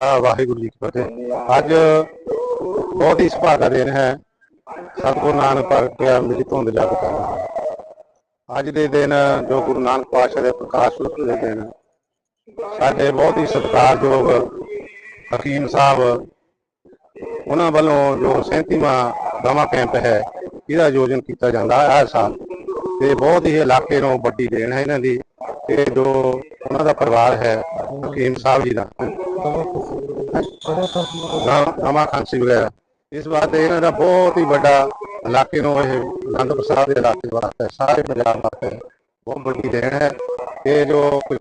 ਵਾਹਿਗੁਰੂ ਜੀ ਕੀ ਫਤਿਹ। ਅੱਜ ਬਹੁਤ ਹੀ ਸੁਭਾਗਾ ਦਿਨ ਹੈ। ਸਤਿਗੁਰੂ ਨਾਨਕ ਪ੍ਰਗਟਿਆ ਮੇਰੀ ਧੁੰਦ ਜਗ ਕਰਨਾ ਅੱਜ ਦੇ ਦਿਨ ਜੋ ਗੁਰੂ ਨਾਨਕ ਪਾਤਸ਼ਾਹ ਦੇ ਪ੍ਰਕਾਸ਼ ਪੁਰਬ ਦੇ ਦਿਨ, ਸਾਡੇ ਬਹੁਤ ਹੀ ਸਤਿਕਾਰਯੋਗ ਹਕੀਮ ਸਾਹਿਬ, ਉਹਨਾਂ ਵੱਲੋਂ ਜੋ 37ਵਾਂ ਦਮਾ ਕੈਂਪ ਹੈ, ਇਹਦਾ ਆਯੋਜਨ ਕੀਤਾ ਜਾਂਦਾ ਹੈ ਹਰ ਸਾਲ। ਤੇ ਬਹੁਤ ਹੀ ਇਲਾਕੇ ਨੂੰ ਵੱਡੀ ਦੇਣ ਹੈ ਇਹਨਾਂ ਦੀ। ਤੇ ਜੋ ਉਹਨਾਂ ਦਾ ਪਰਿਵਾਰ ਹੈ, ਹਕੀਮ ਸਾਹਿਬ ਜੀ ਦਾ ਨਵਾਂ ਖਾਂਸੀ ਵਗੈਰਾ ਇਸ ਵਾਸਤੇ ਇਹਨਾਂ ਦਾ ਬਹੁਤ ਹੀ ਵੱਡਾ ਇਲਾਕੇ ਨੂੰ ਇਹ ਅਨੰਦਪੁਰ ਸਾਹਿਬ ਦੇ ਇਲਾਕੇ ਵਾਸਤੇ ਸਾਰੇ ਪੰਜਾਬ ਵਾਸਤੇ ਬਹੁਤ ਵੱਡੀ ਦੇਣ ਹੈ ਇਹ ਜੋ ਕੁਝ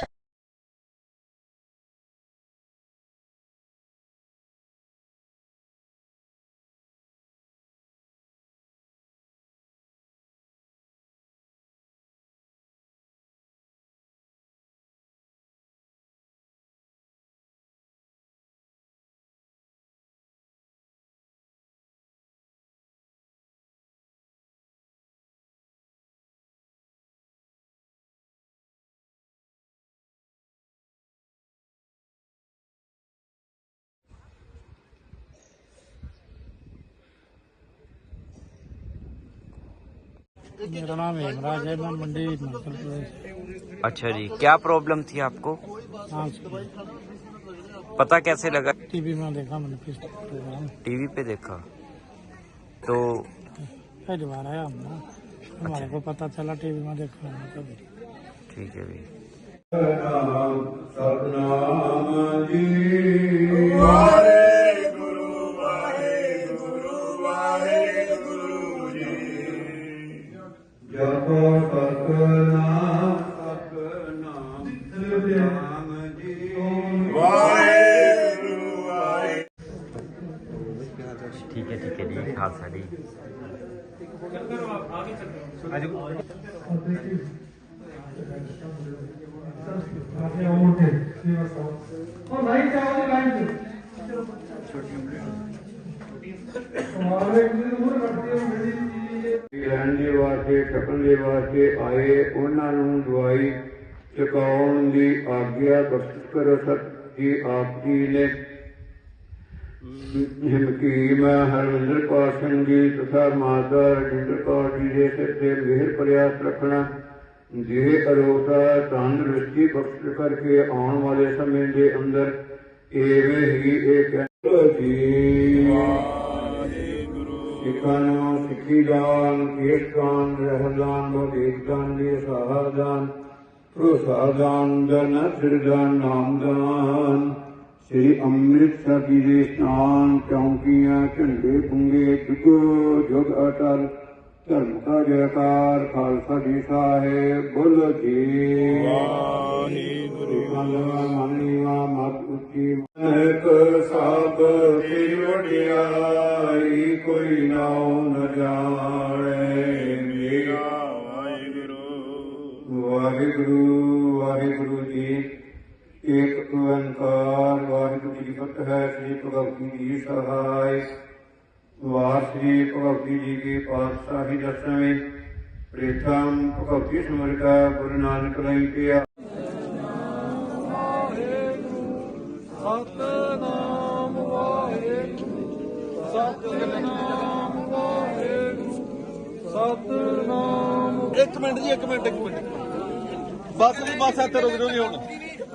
मेरा नाम हेमराज है मैं मंडी हिमाचल प्रदेश। अच्छा जी क्या प्रॉब्लम थी आपको? पता कैसे लगा? टीवी में देखा मैंने टीवी पे देखा? तो दोबार आया हमने हमारे अच्छा। को पता चला टीवी में देखा ठीक है भाई सतनाम जी। ਆਪਣੇ ਮੋਟੇ ਸੇਵਾ ਸਾਹਿਬ ਉਹ ਰਾਈਟ ਆਉਣ ਦੀ ਲਾਈਨ ਤੇ ਛੋਟੀ ਉਮਰ ਸਮਾਰੇ ਇੰਦਰ ਮੂਰ ਰੱਖਦੇ ਹੋ ਮੇਰੀ ਲੈਣ ਦੇ ਵਾਸਤੇ, ਟੱਪਣ ਦੇ ਵਾਸਤੇ ਆਏ, ਉਹਨਾਂ ਨੂੰ ਦਵਾਈ ਚਕਾਉਣ ਦੀ ਆਗਿਆ ਬਖਸ਼ ਕਰੋ ਸਤ ਜੀ ਆਪ ਜੀ ਨੇ ਹਿਮਕੀਮ ਹਰਵਿੰਦਰ ਕੌਰ ਸਿੰਘ ਜੀ, ਤਥਾ ਮਾਤਾ ਰਜਿੰਦਰ ਕੌਰ ਜੀ ਦੇ ਸਿਰ ਤੇ ਮਿਹਰ ਪ੍ਰਯਾਸ ਰੱਖਣਾ। ਜਿਹੇ ਅਰੋਤਾ ਤੰਦਰੁਸਤੀ ਬਖਸ਼ ਕਰਕੇ ਆਉਣ ਵਾਲੇ ਸਮੇਂ ਦੇ ਅੰਦਰ ਐਵੇਂ ਹੀ ਇਹ ਕਹਿ ਜੀ, ਸਿੱਖਾਂ ਨੂੰ ਸਿੱਖੀ ਦਾਨ ਕੀਰਤਨ ਰਹਿਦਾਨ ਬੋਧੀਦਾਨ ਦੀ ਸਹਾਦਾਨ ਪ੍ਰੋਸਾਦਾਨ ਦਨ ਸਿਰਦਾਨ ਨਾਮਦਾਨ ਸ੍ਰੀ ਅੰਮ੍ਰਿਤਸਰ ਜੀ ਦੇ ਸਥਾਨ ਚੌਂਕੀਆਂ ਝੰਡੇ ਪੁੰਗੇ ਜੁਗੋ ਜੁਗ ਅਟਲ ਧਰਮ ਕਾ ਜੈਕਾਰ ਖਾਲਸਾ ਜੀ ਸਾਹਿਬ ਬੋਲੋ ਜੀ। ਵਾਹਿਗੁਰੂ। ਮਨੀਵਾ ਮਤ ਉੱਚੀ ਇੱਕ ਸਭ ਕੀ ਵਡਿਆਈ ਕੋਈ ਨਾਉ ਨ ਜਾਣੇ ਮੇਰਾ। ਵਾਹਿਗੁਰੂ। ਵਾਹਿਗੁਰੂ ਵਾਹਿਗੁਰੂ ਜੀ ਇੱਕ ਓੰਕਾਰ ਜੀ ਹੈ ਸ੍ਰੀ ਭਗਵਤੀ ਜੀ ਸਹਾਇ ਵਾਰ ਸ੍ਰੀ ਭਗਵਤੀ ਜੀ ਕੇ ਪਾਤਸ਼ਾਹੀ ਦਸਵੇਂ ਪ੍ਰੇਤਮ ਭਗਵਤੀ ਸਮਰਕਾ ਗੁਰੂ ਨਾਨਕ ਲਈ ਪਿਆ ਸਤਨਾਮ ਇੱਕ ਮਿੰਟ ਜੀ ਇੱਕ ਮਿੰਟ ਇੱਕ ਮਿੰਟ ਬਸ ਜੀ ਬਸ ਇੱਥੇ ਰੁਕ ਜਾਓ ਜੀ ਹੁਣ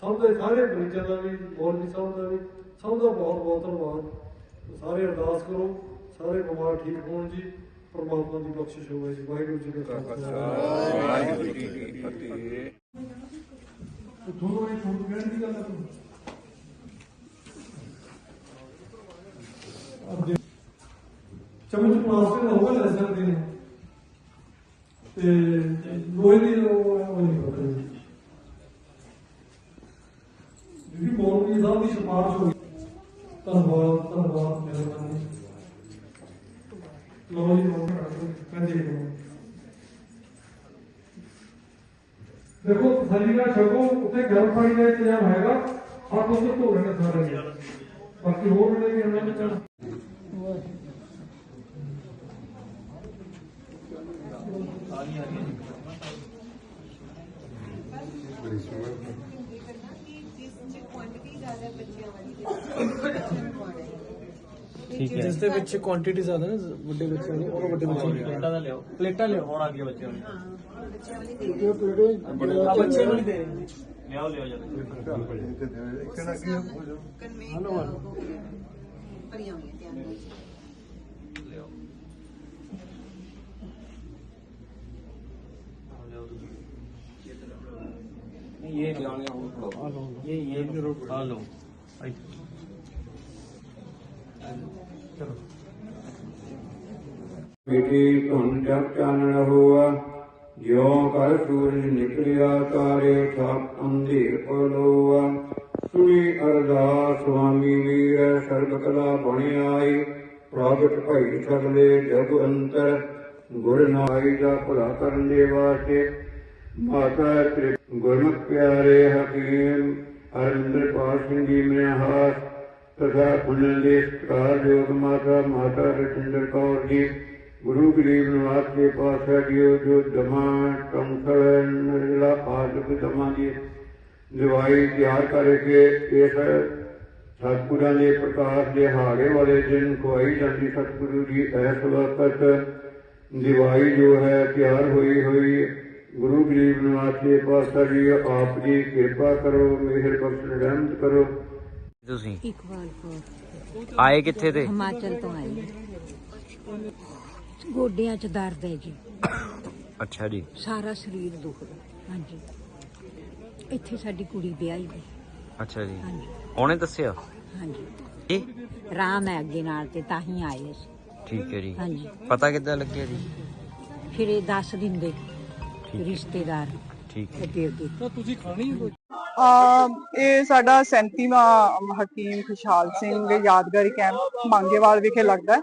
ਸਭ ਦੇ ਸਾਰੇ ਮਰੀਜ਼ਾਂ ਦਾ ਵੀ ਹੋਰ ਵੀ ਸਭ ਦਾ ਵੀ ਸਭ ਦਾ ਬਹੁਤ ਬਹੁਤ ਧੰਨਵਾਦ। ਸਾਰੇ ਅਰਦਾਸ ਕਰੋ ਸਾਰੇ ਬਿਮਾਰ ਠੀਕ ਹੋਣ ਜੀ ਪਰਮਾਤਮਾ ਦੀ ਬਖਸ਼ਿਸ਼ ਹੋਵੇ ਜੀ। ਵਾਹਿਗੁਰੂ ਜੀ ਕਾ ਖਾਲਸਾ। ਵਾਹਿਗੁਰੂ ਜੀ ਕੀ ਫਤਿਹ। ਤੁਹਾਨੂੰ ਇਹ ਤੁਹਾਨੂੰ ਕਹਿਣ ਦੀ ਗੱਲ ਹੈ ਤੁਹਾਨੂੰ? ਚਮਚ ਪਲਾਸਟਿਕ ਦਾ ਹੋਗਾ ਲੈ ਸਕਦੇ ਨੇ ਤੇ ਲੋਹੇ ਦੀ ਉਹ ਉਹ ਨਹੀਂ ਪਤਾ ਜਿਹੜੀ ਸਾਹਿਬ ਦੀ ਸਿਫਾਰਿਸ਼ ਹੋਈ ਧੰਨਵਾਦ ਧੰਨਵਾਦ ਮਿਹਰਬਾਨੀ ਲੋ ਜੀ ਲੋ ਕੰਜੀ ਲੋ ਦੇਖੋ ਥੱਲੀ ਦਾ ਛਕੋ ਉੱਤੇ ਗਰਮ ਪਾਣੀ ਦਾ ਇੰਤਜ਼ਾਮ ਹੈਗਾ ਹੱਥ ਉੱਤੇ ਧੋ ਲੈਣੇ ਸਾਰੇ ਜੀ ਬਾਕੀ ਹੋਰ ਜਿਹੜੇ ਵੀ ਉਹਨਾਂ ਵਿੱਚ ਠੀਕ ਹੈ। ਜਿਸ ਦੇ ਵਿੱਚ ਕੁਆਂਟੀਟੀ ਜ਼ਿਆਦਾ ਨਾ ਵੱਡੇ ਬੱਚਿਆਂ ਦੀ ਉਹ ਵੱਡੇ ਬੱਚਿਆਂ ਦੀ ਪਲੇਟਾਂ ਦਾ ਲਿਓ ਪਲੇਟਾਂ ਲਿਓ ਹੁਣ ਅੱਗੇ ਬੱਚਿਆਂ ਦੀ ਇਹ ਪਲੇਟੇ ਆ ਬੱਚੇ ਨੂੰ ਨਹੀਂ ਦੇ ਰਹੇ ये ये ये हेलो ਮਿੱਠੀ ਧੁਨ ਜਪ ਚਾਨਣ ਹੋਆ ਜਿਉ ਕਰ ਸੂਰਜ ਨਿਕਲਿਆ ਤਾਰੇ ਛਾਪ ਅੰਧੇਰ ਪਲੋਆ ਸੁਣੀ ਅਰਦਾਸ ਸੁਆਮੀ ਵੀਰ ਸਰਬ ਕਲਾ ਬਣ ਆਈ ਪ੍ਰਗਟ ਭਈ ਸਗਲੇ ਜਗ ਅੰਤਰ ਗੁਰ ਨਾਈ ਦਾ ਭਲਾ ਕਰਨ ਦੇ ਵਾਸਤੇ ਮਾਤਾ ਤ੍ਰਿ ਗੁਰਮੁਖ ਪਿਆਰੇ ਹਕੀਮ, ਹਰਿੰਦਰ ਪਾਲ ਸਿੰਘ ਜੀ, ਮੇਰੇ ਤਥਾ ਪੁੰਨ ਦੇ ਸਤਿਕਾਰ ਜੋਗ ਮਾਤਾ ਮਾਤਾ ਰਜਿੰਦਰ ਕੌਰ ਜੀ, ਗੁਰੂ ਗਰੀਬ ਨਿਵਾਸ ਦੇ ਪਾਸਾ ਜੀਓ ਜੋ ਦਮਾ ਕੰਸਲ ਨਿਰਲਾ ਆਦਿਕ ਦਮਾ ਦੀ ਦਿਵਾਈ ਤਿਆਰ ਕਰਕੇ ਇਸ ਸਤਿਗੁਰਾਂ ਦੇ ਪ੍ਰਕਾਸ਼ ਦੇ ਹਾੜੇ ਵਾਲੇ ਦਿਨ ਖਵਾਈ ਜਾਂਦੀ ਸਤਿਗੁਰੂ ਜੀ, ਇਸ ਵਕਤ ਦਿਵਾਈ ਜੋ ਹੈ ਤਿਆਰ ਹੋਈ ਹੋਈ ਗੁਰੂ ਗਰੀਬ ਨਿਵਾਸ ਦੇ ਪਾਸਾ ਜੀ ਆਪ ਜੀ ਕਿਰਪਾ ਕਰੋ ਮਿਹਰ ਬਖਸ਼ ਰਹਿਮਤ ਕਰੋ। ਤੁਸੀਂ? ਇਕਬਾਲ ਕੌਰ ਆਏ ਕਿੱਥੇ ਤੇ? ਹਿਮਾਚਲ ਤੋਂ ਆਈ ਗੋਡਿਆਂ 'ਚ ਦਰਦ ਹੈ ਜੀ। ਅੱਛਾ ਜੀ। ਸਾਰਾ ਸਰੀਰ ਦੁਖਦਾ। ਹਾਂਜੀ। ਇੱਥੇ ਸਾਡੀ ਕੁੜੀ ਵਿਆਹੀ ਹੈ ਅੱਛਾ ਜੀ। ਹਾਂਜੀ। ਉਹਨੇ ਦੱਸਿਆ? ਹਾਂਜੀ। ਇਹ ਰਾਮ ਹੈ ਅੱਗੇ ਨਾਲ ਤੇ ਤਾਂ ਹੀ ਆਏ ਅਸੀਂ। ਠੀਕ ਹੈ ਜੀ। ਹਾਂਜੀ। ਪਤਾ ਕਿੱਦਾਂ ਲੱਗਿਆ ਜੀ? ਫਿਰ ਇਹ ਦੱਸ ਦਿੰਦੇ। ਠੀਕ ਹੈ। ਰਿਸ਼ਤੇਦਾਰ। ਠੀਕ ਹੈ। ਅੱਗੇ ਅੱਗੇ। ਅਮ ਇਹ ਸਾਡਾ 37ਵਾਂ ਹਕੀਮ ਖੁਸ਼ਹਾਲ ਸਿੰਘ ਯਾਦਗਾਰੀ ਕੈਂਪ ਮੰਗੇਵਾਲ ਵਿਖੇ ਲੱਗਦਾ ਹੈ।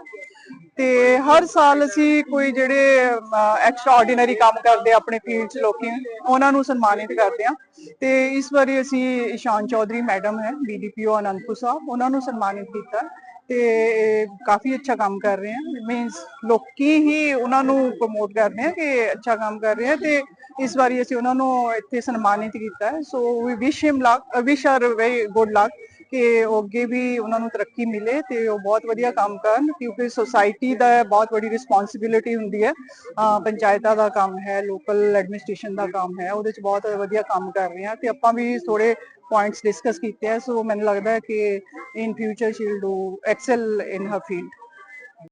ਤੇ ਹਰ ਸਾਲ ਅਸੀਂ ਕੋਈ ਜਿਹੜੇ ਐਕਸਟਰਾ ਆਰਡੀਨਰੀ ਕੰਮ ਕਰਦੇ ਆ ਆਪਣੇ ਫੀਲਡ 'ਚ ਲੋਕੀ ਉਹਨਾਂ ਨੂੰ ਸਨਮਾਨਿਤ ਕਰਦੇ ਆ। ਤੇ ਇਸ ਵਾਰੀ ਅਸੀਂ ਇਸ਼ਾਨ ਚੌਧਰੀ ਮੈਡਮ ਹੈ ਬੀਡੀਪੀਓ ਅਨੰਦਪੁਰ ਸਾਹਿਬ ਉਹਨਾਂ ਨੂੰ ਸਨਮਾਨਿਤ ਕੀਤਾ ਤੇ ਕਾਫੀ ਅੱਛਾ ਕੰਮ ਕਰ ਰਹੇ ਆ। ਮੀਨਸ ਲੋਕੀ ਹੀ ਉਹਨਾਂ ਨੂੰ ਪ੍ਰਮੋਟ ਕਰਦੇ ਆ ਕਿ ਅੱਛਾ ਕੰਮ ਕਰ ਰਹੇ ਆ ਤੇ ਇਸ ਵਾਰੀ ਅਸੀਂ ਉਹਨਾਂ ਨੂੰ ਇੱਥੇ ਸਨਮਾਨਿਤ ਕੀਤਾ। So we wish him luck wish are very good luck ਕਿ ਉਹ ਅੱਗੇ ਵੀ ਉਹਨਾਂ ਨੂੰ ਤਰੱਕੀ ਮਿਲੇ ਤੇ ਉਹ ਬਹੁਤ ਵਧੀਆ ਕੰਮ ਕਰਨ ਕਿਉਂਕਿ ਸੋਸਾਇਟੀ ਦਾ ਬਹੁਤ ਵੱਡੀ ਰਿਸਪੌਂਸਿਬਿਲਿਟੀ ਹੁੰਦੀ ਹੈ। ਪੰਚਾਇਤਾਂ ਦਾ ਕੰਮ ਹੈ ਲੋਕਲ ਐਡਮਿਨਿਸਟ੍ਰੇਸ਼ਨ ਦਾ ਕੰਮ ਹੈ, ਉਹਦੇ ਚ ਬਹੁਤ ਵਧੀਆ ਕੰਮ ਕਰ ਰਹੇ ਆ ਤੇ ਆਪਾਂ ਵੀ ਥੋੜੇ ਪੁਆਇੰਟਸ ਡਿਸਕਸ ਕੀਤੇ ਆ। ਸੋ ਮੈਨੂੰ ਲੱਗਦਾ ਹੈ ਕਿ in future she will do excel in her field